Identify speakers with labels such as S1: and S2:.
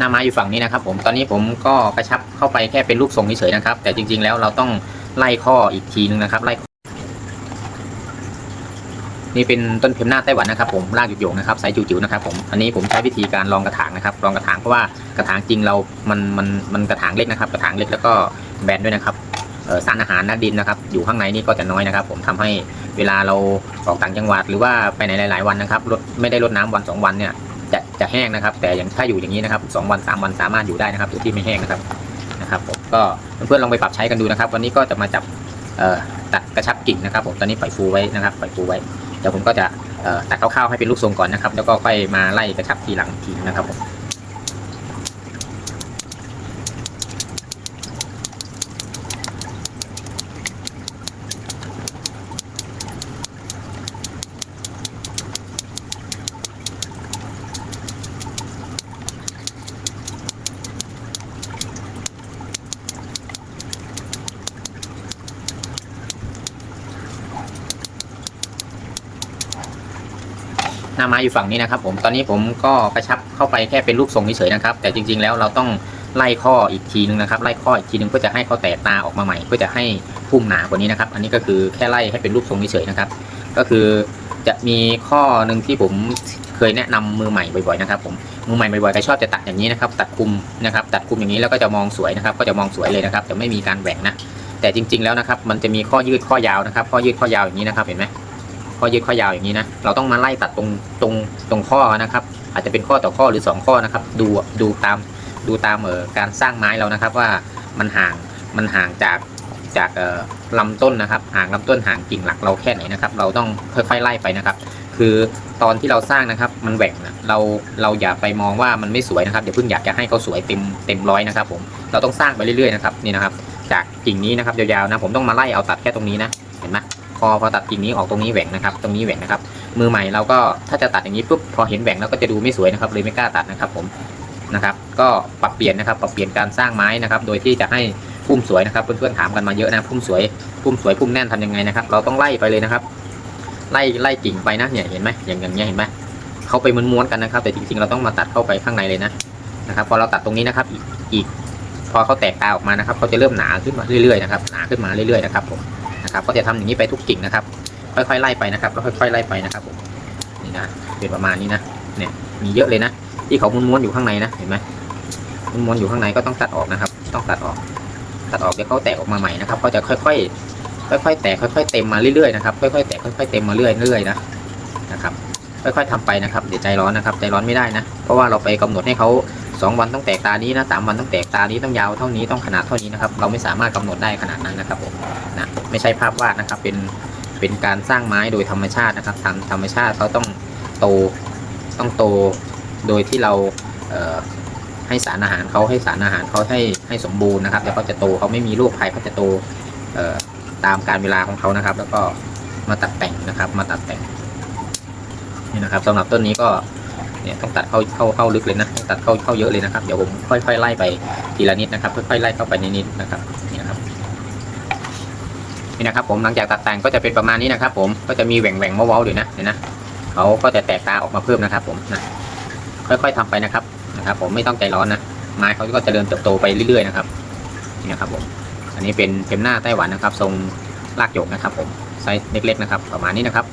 S1: หน้าไม้อยู่ฝั่งนี้นะครับ ผมตอนนี้ผมก็กระชับเข้าไปแค่เป็นรูปทรงเฉยๆนะครับ แต่จริง ๆ แล้วเราต้องไล่ข้ออีกทีนึงนะครับ ไล่นี่เป็นต้นเข็มหน้าไต้หวันนะครับ ผมรากหยกๆนะครับไซส์จิ๋วๆนะครับ ผมอันนี้ผมใช้วิธีการรองกระถางนะครับรองกระถางเพราะว่ากระถางจริงเรา มันมันมันกระถางเล็กนะครับ กระถางเล็กแล้วก็แบนด้วยนะครับสารอาหารนักดินนะครับ อยู่ข้างในนี่ก็จะน้อยนะครับ ผมทำให้เวลาเราออกต่างจังหวัด หรือว่าไปไหนหลาย ๆ วันนะครับรดไม่ได้รดน้ำวันสองวันเนี่ย จะแห้งนะครับ แต่อย่างถ้าอยู่อย่างนี้นะครับสองวันสามวันสามารถอยู่ได้นะครับโดยที่ไม่แห้งนะครับนะครับผมก็เพื่อนๆลองไปปรับใช้กันดูนะครับ วันนี้ก็จะมาจับตัดกระชับกิ่งนะครับ ผมตอนนี้ปล่อยฟูไว้นะครับปล่อยฟูไว้เดี๋ยวผมก็จะตัดคร่าวๆให้เป็นลูกทรงก่อนนะครับ แล้วก็ค่อยมาไล่กระชับทีหลังทีนะครับผม น้าไม้อยู่ฝั่งนี้นะครับผมตอนนี้ผมก็กระชับเข้าไปแค่เป็นรูปทรงเฉยๆนะครับ แต่จริงๆแล้วเราต้องไล่ข้ออีกทีนึงนะครับไล่ข้ออีกทีนึงเพื่อจะให้เขาแตกตาออกมาใหม่เพื่อจะให้พุ่มหนากว่านี้นะครับ อันนี้ก็คือแค่ไล่ให้เป็นรูปทรงเฉยๆนะครับ ก็คือจะมีข้อหนึ่งที่ผมเคยแนะนำมือใหม่บ่อยๆนะครับผมมือใหม่บ่อยๆก็ชอบจะตัดอย่างนี้นะครับ ตัดคุมนะครับ ตัดคุมอย่างนี้แล้วก็จะมองสวยนะครับ ก็จะมองสวยเลยนะครับจะไม่มีการแหว่งนะแต่จริง ๆแล้วนะครับ มันจะมีข้อยืดข้อยาวนะครับ ข้อยืดข้อยาวอย่างนี้นะครับเห็นไหม ข้อยืดข้อยาวอย่างนี้นะ เราต้องมาไล่ตัดตรงตรงตรงข้อนะครับ อาจจะเป็นข้อต่อข้อหรือ 2 ข้อนะครับ ดูดูตามดูตามเอ่อการสร้างไม้เรานะครับว่ามันห่างมันห่างจากจากเอ่อลำต้นนะครับ ห่างลำต้นห่างกิ่งหลักเราแค่ไหนนะครับ เราต้องค่อยๆไล่ไปนะครับ คือตอนที่เราสร้างนะครับมันแหว่งนะเราเราอย่าไปมองว่ามันไม่สวยนะครับเดี๋ยวเพิ่งอยากจะให้เขาสวยเต็มเต็มร้อยนะครับ ผมเราต้องสร้างไปเรื่อยๆนะครับนี่นะครับ จากกิ่งนี้นะครับยาวๆนะผมต้องมาไล่เอาตัดแค่ตรงนี้นะเห็นไหม พอพอตัดกิ่งนี้ออกตรงนี้แหว่งนะครับ ตรงนี้แหว่งนะครับ มือใหม่เราก็ถ้าจะตัดอย่างนี้ปุ๊บพอเห็นแหว่งแล้วก็จะดูไม่สวยนะครับ เลยไม่กล้าตัดนะครับผมนะครับ ก็ปรับเปลี่ยนนะครับ ปรับเปลี่ยนการสร้างไม้นะครับ โดยที่จะให้พุ่มสวยนะครับเพื่อนๆถามกันมาเยอะนะพุ่มสวยพุ่มสวยพุ่มแน่นทำยังไงนะครับ เราต้องไล่ไปเลยนะครับ ไล่ไล่กิ่งไปนะเนี่ยเห็นไหมอย่างอย่างเงี้ยเห็นไหมเขาไปม้วนๆกันนะครับ แต่จริงๆเราต้องมาตัดเข้าไปข้างในเลยนะนะครับ พอเราตัดตรงนี้นะครับอีกอีกพอเขาแตกตาออกมานะครับเขาจะเริ่มหนาขึ้นมาเรื่อยๆนะครับหนาขึ้นมาเรื่อยๆนะครับผม นะครับ ก็จะทำอย่างนี้ไปทุกกิ่งนะครับ ค่อยๆไล่ไปนะครับก็ค่อยๆไล่ไปนะครับผมนี่นะเป็นประมาณนี้นะเนี่ยมีเยอะเลยนะที่เขาม้วนๆอยู่ข้างในนะเห็นไหมม้วนๆอยู่ข้างในก็ต้องตัดออกนะครับ ต้องตัดออก ตัดออกเดี๋ยวเขาแตกออกมาใหม่นะครับก็จะค่อยๆค่อยๆแตกค่อยๆเต็มมาเรื่อยๆนะครับค่อยๆแตกค่อยๆเต็มมาเรื่อยๆนะนะครับ ค่อยๆทำไปนะครับเดี๋ยวใจร้อนนะครับใจร้อนไม่ได้นะ เพราะว่าเราไปกำหนดให้เขาสองวันต้องแตกตานี้นะสามวันต้องแตกตานี้ต้องยาวเท่านี้ต้องขนาดเท่านี้นะครับ เราไม่สามารถกำหนดได้ขนาดนั้นนะครับผมนะไม่ใช่ภาพวาดนะครับเป็นเป็นการสร้างไม้โดยธรรมชาตินะครับทำธรรมชาติเขาต้องโตต้องโตโดยที่เราเให้สารอาหารเขาให้สารอาหารเขาให้ให้สมบูรณ์นะครับแล้วเขาจะโตเขาไม่มีโรคภัยเขาจะโตตามการเวลาของเขานะครับ แล้วก็มาตัดแต่งนะครับ มาตัดแต่ง นี่นะครับสำหรับต้นนี้ก็เนี่ยต้องตัดเข้าเข้าเข้าลึกเลยนะตัดเข้าเข้าเยอะเลยนะครับเดี๋ยวผมค่อยๆไล่ไปทีละนิดนะครับค่อยๆไล่เข้าไปนิดๆนะครับนี่นะครับนี่นะครับ ผมหลังจากตัดแต่งก็จะเป็นประมาณนี้นะครับ ผมก็จะมีแหว่งแหว่งๆเว้าๆอยู่นะเห็นนะเขาก็จะแตกตาออกมาเพิ่มนะครับ ผมนะค่อยๆทำไปนะครับนะครับ ผมไม่ต้องใจร้อนนะไม้เขาก็จะเริ่มเติบโตไปเรื่อยๆนะครับนี่นะครับ ผม อันนี้เป็นเทมหน้าไต้หวันนะครับ ทรงรากหยกนะครับ ผมไซส์เล็กๆนะครับ ประมาณนี้นะครับ